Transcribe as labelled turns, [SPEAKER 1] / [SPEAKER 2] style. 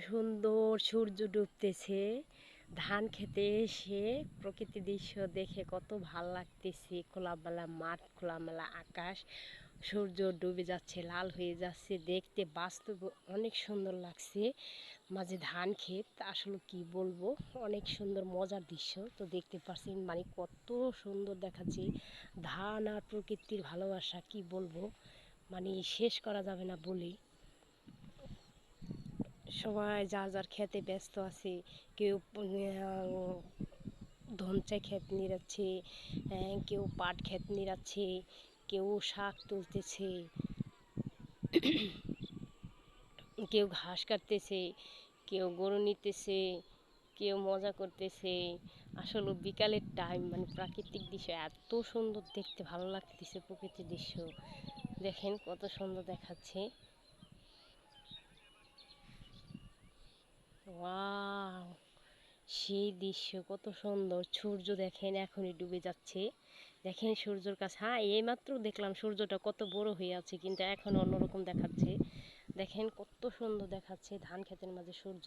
[SPEAKER 1] সুন্দর সূর্য ডুবতেছে। ধান খেতে এসে প্রকৃতি দৃশ্য দেখে কত ভালো লাগতেছে। খোলামেলা মাঠ, খোলামেলা আকাশ, সূর্য ডুবে যাচ্ছে, লাল হয়ে যাচ্ছে। দেখতে বাস্তব অনেক সুন্দর লাগছে। মাঝে ধান ক্ষেত, আসলে কি বলব? অনেক সুন্দর, মজার দৃশ্য। তো দেখতে পাচ্ছেন মানে কত সুন্দর দেখাচ্ছে। ধান আর প্রকৃতির ভালোবাসা, কি বলব? মানে শেষ করা যাবে না বলি সবাই যার যার খেতে ব্যস্ত আছে, কেউ ধনচা ক্ষেত নিড়াচ্ছে কেউ পাট ক্ষেত নিড়াচ্ছে কেউ শাক তুলতেছে, কেউ ঘাস কাটতেছে, কেউ গরু নিতেছে, কেউ মজা করতেছে। আসলে বিকালের টাইম মানে প্রাকৃতিক দৃশ্য এত সুন্দর দেখতে, ভালো লাগতেছে প্রকৃতির দৃশ্য। দেখেন কত সুন্দর দেখাচ্ছে। ওয়াও সেই দৃশ্য কত সুন্দর। সূর্য দেখেন, এখনই ডুবে যাচ্ছে। দেখেন সূর্যর কাছে। হ্যাঁ এই মাত্র দেখলাম সূর্যটা কত বড় হয়ে আছে, কিন্তু এখন অন্যরকম দেখাচ্ছে। দেখেন কত সুন্দর দেখাচ্ছে ধান ক্ষেতের মাঝে সূর্য।